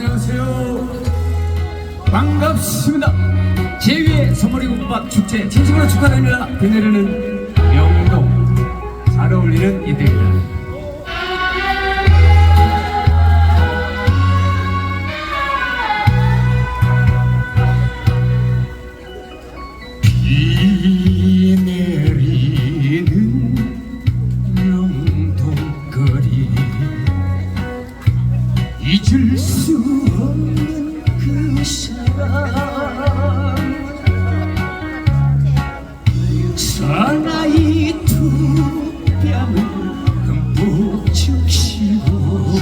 안녕하세요. 반갑습니다. 제2회 소머리 국밥 축제 진심으로 축하드립니다. 비 내리는 영동 잘 어울리는 이때입니다. 잊을 수 없는 그 사람. 사나이 두 뺨을 흠뻑 적시고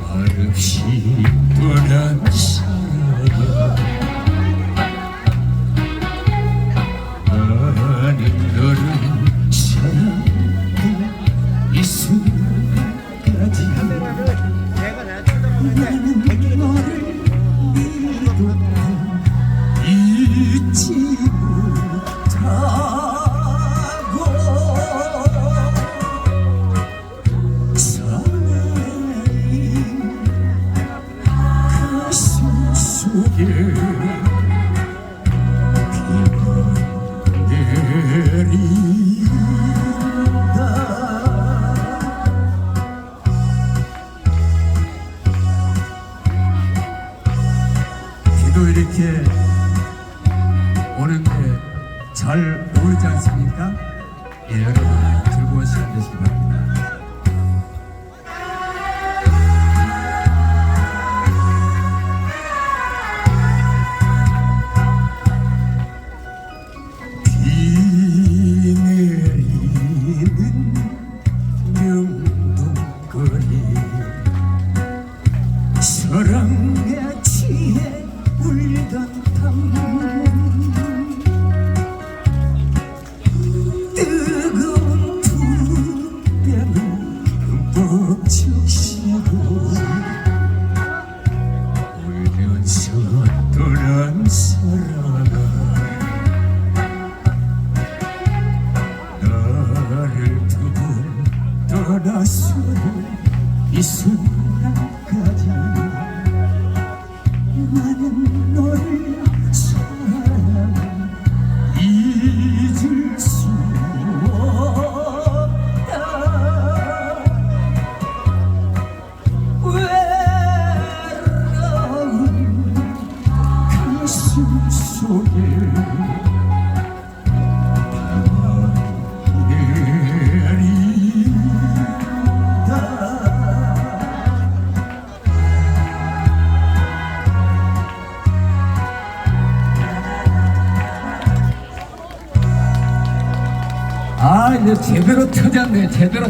말없이 떠난 사람 비도 이렇게 오는데 잘 어울리지 않습니까? 예, 여러분 즐거운 시간 되시기 바랍니다. 사랑 떠난 사랑아 나를 두고 떠났어도 이 순간까지 나는 너를 아 이제 제대로 터졌네 제대로